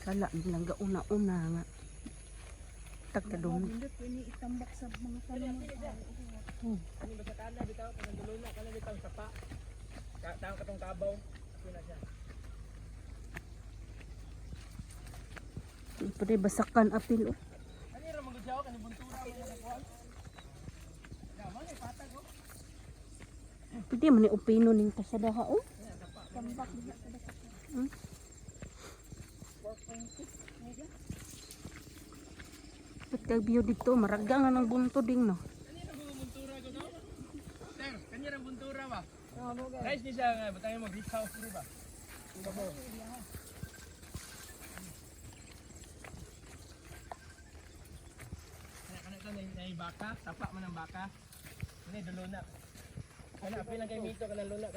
Kala nilang gauna-una nga. Tagkadong. Ini itambak sa mga tanong. Ano ba sa kana bitaw kanang dulo na kana bitaw sapa. Ka taong katong siya. Pwede basakan apil. oh. Kanang. Pwede man ni opino ning kasadaha oh. Hmm? 4.6 mega. Ba't kay view dito maraga nga ng bunto ding no. Ani mga buntura ko daw? Sir, kanya ra buntura ba? Oh, mo ga. Guys, ni siya nga butang mo beach house diri ba? Babaw. Kana kana ka na na baka, tapa man ang baka. Ini dulo na. Kana apil lang kay mito kana luna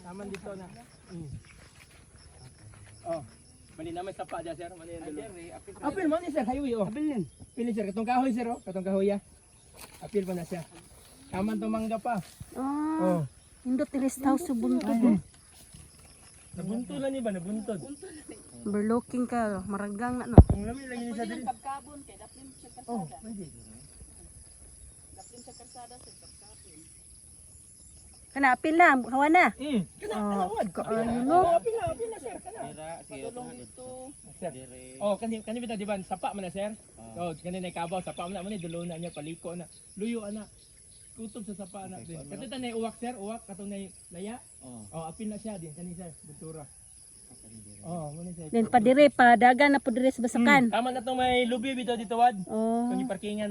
Taman dito na. Mm. Oh. Mali naman sapa dia sir, mali ang dulo. Apil man ni sir, highway oh. Apil din. Pili sir, katong kahoy sir oh, katong kahoy ya. Apil pa na siya. Taman tumangga pa. Ah, Oh. indot rest house sa bunto do. Nabunto na ni ba? Nabuntod. Overlooking ka, maragang na no. Kung lami lagi ni siya diri. Pagkabon kay daplin sa Oh, pwede. Daplin sa karsada sa pagkabon. Kana apil na, hawa na. Mm. Kana, Oh, kana, wad. ano no? Apil na, apil na, sir. Kana. Patulong dito. Sir. Oh, kani kani bitaw di ba sapa man na sir? Oh, kani na kabaw sapa man na man ni dulo na niya paliko na. Luyo ana. Kutob sa sapa na din. Kato ta na uwak sir, uwak kato na laya. Oh, apil na siya din kani sir, buntura. Oh, mo. Then padire pa dagan na po dire sa basakan. Tama na tong may lubi bitaw dito wad. Oh. Kung iparkingan